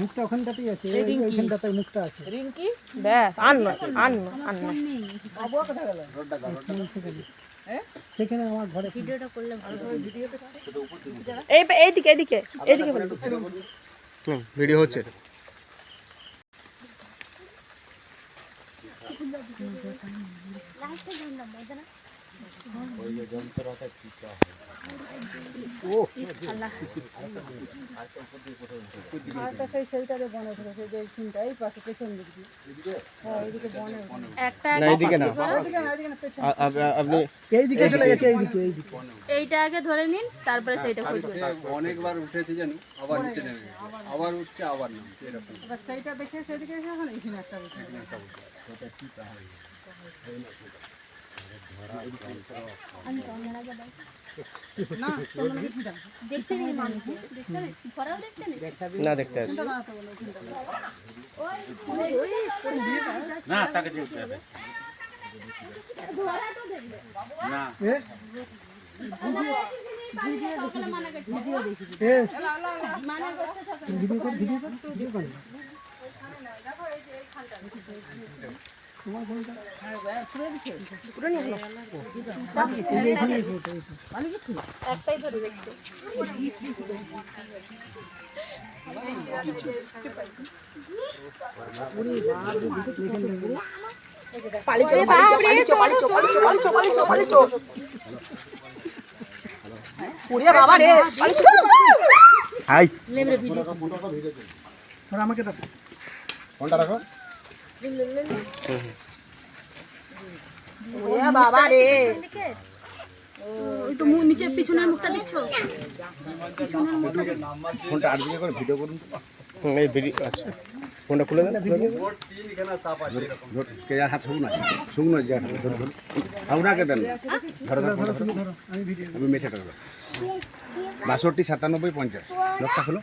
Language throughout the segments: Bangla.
মুখটা ওখানটাতেই আছে। এই রিঙ্কি। ওইখানটাতে মুখটা আছে। রিঙ্কি? ব্যাস আন্ন আন্ন আন্ন। সেখানে আমার ঘরে। এই এইদিকে এইদিকে এইদিকে বলো। হুম ভিডিও হচ্ছে। আরেকটা সেই সেইটারে বনে ধরেছে যে সিনটা এই পাশে পেছন দিক হ্যাঁ এইদিকে বনে একটা না। এইদিকে না। ওইদিকে না ওইদিকে না পেছন আ- আপ- আপনি এইদিকে চলে গেছে এইদিকে এইদিকে। এইটা আগে ধরে নিন তারপরে সেইটা অনেকবার উঠেছে জানি আবার নিচে নেমে আবার উঠছে আবার নামছে এরকম। এবার সেইটা দেখে সেদিকে এখন এইখানে একটা দেখতে দেখতে না দেখতে আসছি না তাকে যেতে হবে। না। ভিডিও কর ভিডিও কর ভিডিও কর। তোমার ফোনটা এইখানেই ফটো একটাই ধরে দেখতে বাবা রে আমাকে দাও ফোনটা রাখো বাবা রে। ওই তো মুখ নিচে পিছনের মুখটা দেখছ? ফোনটা আর করে ভিডিও করুন এই ভিডিও আচ্ছা। ফোনটা খুলে দেন দেন। কে যার হাত শুকনো শুকনো যার আপনাকে দেন। ধরো ধরো ধরো আমি ভিডিও আমি বাষট্টি সাতানব্বই পঞ্চাশ। লোকটা হলো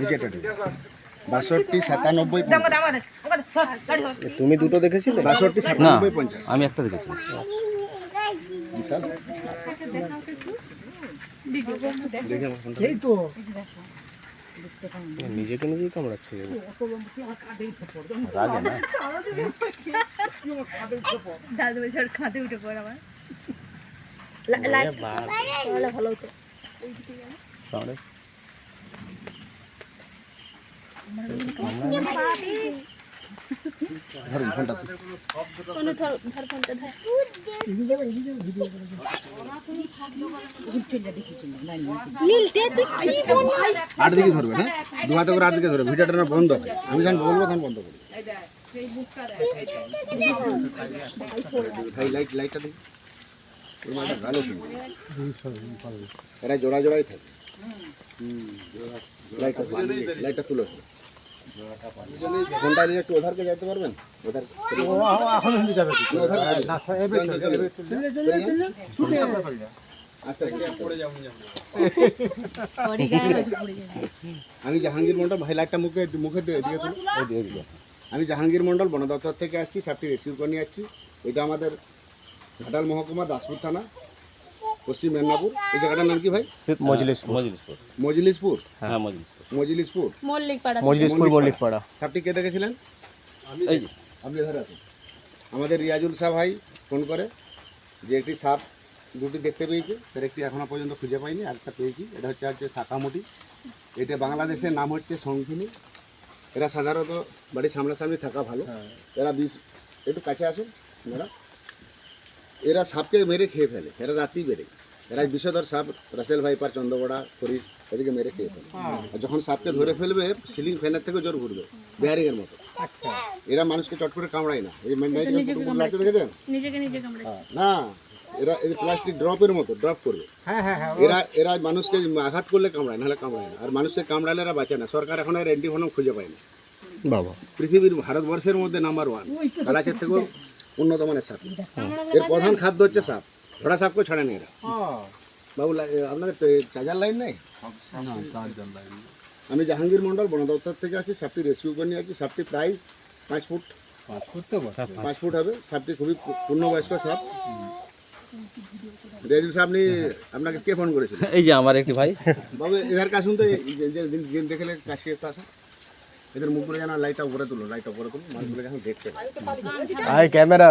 নিচেটা বাষট্টি সাতানব্বই তুমি দুটো দেখেছিলে? বাষট্টি সাতানব্বই পঞ্চাশ। আমি একটা দেখেছি। এই তো। নিজেকে নিজেই কামড়াচ্ছে যেন। রাগে না? দাদু বছর খাতে উঠে পড় আমার। ভালো হতো তাহলে ধরুন ফোনটা কোনো ধর ধর ফোনটা ধর নীলটে তুই কি বল আট দিকে ধরবে হ্যাঁ? দু হাতে করে আট দিকে ধরবে ভিডিওটা বন্ধ আমি যখন বলব তখন বন্ধ করব। লাইট লাইটটা কিন্তু। এরা জোড়া জোড়াই থাকে। হুম, লাইটটা তুলো, তুলো নিয়ে একটু ওধারকে যেতে পারবেন? ওধার এখন হিন্দি যাবে। না এবে চলে এবে চলে চলে চলে আচ্ছা, আমি জাহাঙ্গীর মন্ডল ভাই লাইটটা মুখে মুখে দিয়ে দিয়ে আমি জাহাঙ্গীর মন্ডল বন দপ্তর থেকে আসছি সাপটি রেসিভ করে নিয়ে আসছি। এটা আমাদের ঘাটাল মহকুমা দাসপুর থানা পশ্চিম মেদিনীপুর। এই জায়গাটার নাম কি ভাই? মজলিসপুর মজলিসপুর। মজলিসপুর। হ্যাঁ মজলিসপুর। মজলিসপুর? মল্লিক পাড়া মজলিসপুর মল্লিকপাড়া। সাপটি কে দেখেছিলেন? এই যে আপনি ধরে আছেন আমাদের রিয়াজুল শাহ ভাই ফোন করে যে একটি সাপ দুটি দেখতে পেয়েছে তার একটি এখনও পর্যন্ত খুঁজে পাইনি আরেকটা পেয়েছি। এটা হচ্ছে হচ্ছে শাখামুটি এটা বাংলাদেশের নাম হচ্ছে শঙ্খিনী এরা সাধারণত বাড়ির সামনাসামনি থাকা ভালো। এরা বিষ একটু কাছে আসুন এরা এরা সাপকে মেরে খেয়ে ফেলে। এরা রাতেই বেড়ে এরা বিষধর সাপ রাসেল ভাইপার চন্দ্রবড়া হরিশ এদিকে মেরে খেয়ে ফেলে আর যখন সাপকে ধরে ফেলবে সিলিং ফ্যানের থেকে জোর ঘুরবে বেয়ারিং এর মতো এরা মানুষকে চট করে কামড়ায় না। এই লাইটে দেখেছেন? হ্যাঁ, না এরা এই প্লাস্টিক ড্রপের মতো ড্রপ করবে। হ্যাঁ হ্যাঁ হ্যাঁ। এরা এরা মানুষকে আঘাত করলে কামড়ায় নাহলে কামড়ায় না। আর মানুষকে কামড়ালে এরা বাঁচে না। সরকার এখন এর অ্যান্টিভনম খুঁজে পায় না। বাবা। পৃথিবীর ভারতবর্ষের মধ্যে নাম্বার ওয়ান কালাচের থেকেও উন্নত মানের সাপ। এর প্রধান খাদ্য হচ্ছে সাপ। ঘোড়া সাপকেও ছাড়ে না এরা বাবু আপনাদের চার্জার লাইন নেই আমি জাহাঙ্গীর মন্ডল বন দপ্তর থেকে আছি সাপটি রেস্কিউ করে নিয়ে আছি সাপটি প্রায় পাঁচ ফুট পাঁচ ফুট হবে সাপটি খুবই পূর্ণবয়স্ক সাপ রেজুল সাহেব আপনি আপনাকে কে ফোন করেছিল এই যে আমার একটি ভাই বাবু এধার কাছে শুনতে দেখলে কাশি একটু আসো এদের মুখগুলো যেন লাইটটা উপরে তুলো লাইটটা উপরে তুলো মানুষগুলো যখন দেখতে। ক্যামেরা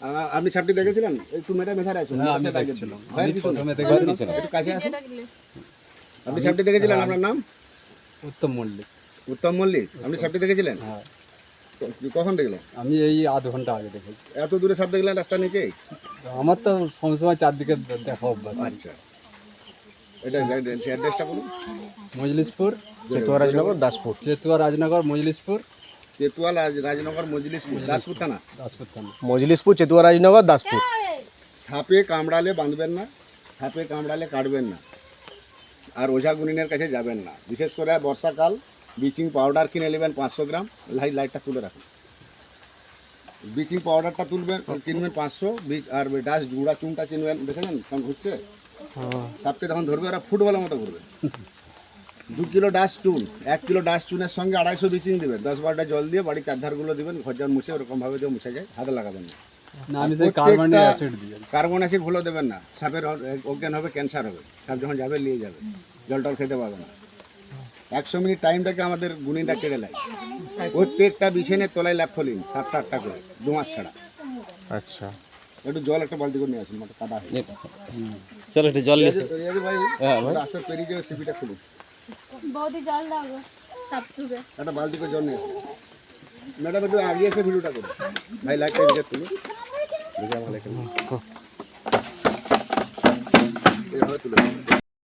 আপনি সাপটি দেখেছিলেন? একটু মেটা মেথারে আছো হ্যাঁ একটু কাছে আসো আপনি সাপটি দেখেছিলেন আপনার নাম? উত্তম মল্লিক। উত্তম মল্লিক। আপনি সাপটি দেখেছিলেন? হ্যাঁ। ক- কখন দেখলেন? আমি এই আধ ঘণ্টা আগে দেখেছি। এত দূরে সাপ দেখলেন রাস্তা নিচে? আমার তো সবসময় চারদিকে দেখা অভ্যাস আচ্ছা। এটা অ্যাড্রেসটা বলুন। মজলিসপুর চেতুয়া রাজনগর দাসপুর। চেতুয়া রাজনগর মজলিসপুর চেতুয়াল রাজনগর মজলিসপুর দাসপুর থানা? দাসপুর থানা। মজলিসপুর চেতুয়া রাজনগর দাসপুর। সাপে কামড়ালে বাঁধবেন না সাপে কামড়ালে কাটবেন না আর ওঝা গুনিনের কাছে যাবেন না। বিশেষ করে বর্ষাকাল ব্লিচিং পাউডার কিনে নেবেন পাঁচশো গ্রাম লাইট লাইটটা তুলে রাখুন। ব্লিচিং পাউডারটা তুলবেন কিনবেন পাঁচশো বীজ আর ডাস গুঁড়া চুনটা কিনবেন দেখেছেন কেমন ঘুরছে সাপকে যখন ধরবে ওরা ফুটবলের মতো ঘুরবে। দু কিলো ডাস চুন এক কিলো ডাস চুনের সঙ্গে আড়াইশো ব্লিচিং দেবেন। দশ বারোটা জল দিয়ে বাড়ির চারধারগুলো দেবেন ঘর যা মুছে ওরকমভাবে দিয়ে মুছে যায় হাতে লাগাবেন না। না আমি সেই প্রত্যেকটা- কার্বনিক অ্যাসিড দিই কার্বন অ্যাসিড ভুলো দেবেন না সাপের অজ্ঞান হবে ক্যান্সার হবে। সাপ যখন যাবে নিয়ে যাবে। জল টল খেতে পারবে না। একশো মিনিট টাইমটাকে আমাদের গুণিটা কেড়ে নেয়। প্রত্যেকটা বিছানের তলায় ল্যাপ ফলিন সাতটা আটটা করে দু মাস ছাড়া। আচ্ছা। একটু জল একটা বালতি করে নিয়ে আসুন মানে কাদা হয়ে চলো একটু জল। ভাই হ্যাঁ রাস্তা পেরিয়ে যাও সিপিটা খুলুন। বৌদি জল দাও সাপ তুবে একটা বালতি করে জল নিয়ে ম্যাডাম একটু আগে এসে ভিডিওটা করো ভাই দেখে আমার লাইটটা তুলে।